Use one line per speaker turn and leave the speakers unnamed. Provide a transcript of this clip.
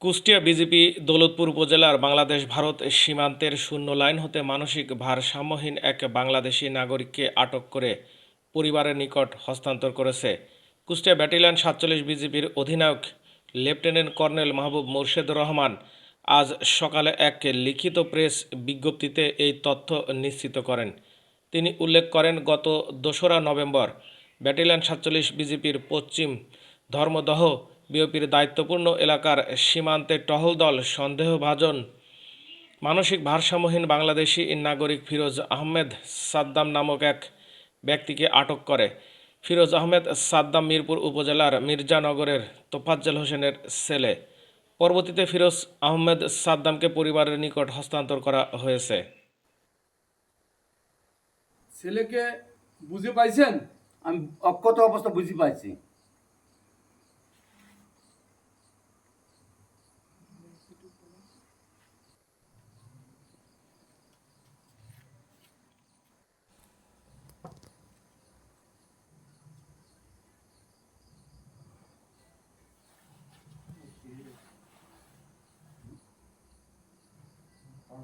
Kushtia BJP Daulatpur উপজেলার বাংলাদেশ ভারত সীমান্তের শূন্য লাইন হতে মানসিক ভারসাম্যহীন এক বাংলাদেশি নাগরিককে আটক করে পরিবারের নিকট হস্তান্তর করেছে। কুষ্টিয়া ব্যাটালিয়ন সাতচল্লিশ বিজেপির অধিনায়ক লেফটেন্যান্ট কর্নেল মাহবুব মোর্শেদুর রহমান আজ সকালে এক লিখিত প্রেস বিজ্ঞপ্তিতে এই তথ্য নিশ্চিত করেন। তিনি উল্লেখ করেন, গত দোসরা নভেম্বর ব্যাটালিয়ন সাতচল্লিশ বিজেপির পশ্চিম ধর্মদহ বিওপির দায়িত্বপূর্ণ এলাকার সীমান্তে টহল দল সন্দেহভাজন, মানসিক ভারসাম্যহীন বাংলাদেশি নাগরিক ফিরোজ আহমেদ সাদ্দাম নামক এক ব্যক্তিকে আটক করে। ফিরোজ আহমেদ সাদ্দাম মিরপুর উপজেলার মির্জানগরের তোফাজ্জল হোসেনের ছেলে। পরবর্তীতে ফিরোজ আহমেদ সাদ্দামকে পরিবারের নিকট হস্তান্তর করা হয়েছে।
ছেলেকে বুঝে পাইছেন?
আমি অক্ষত অবস্থা বুঝি পাইছি।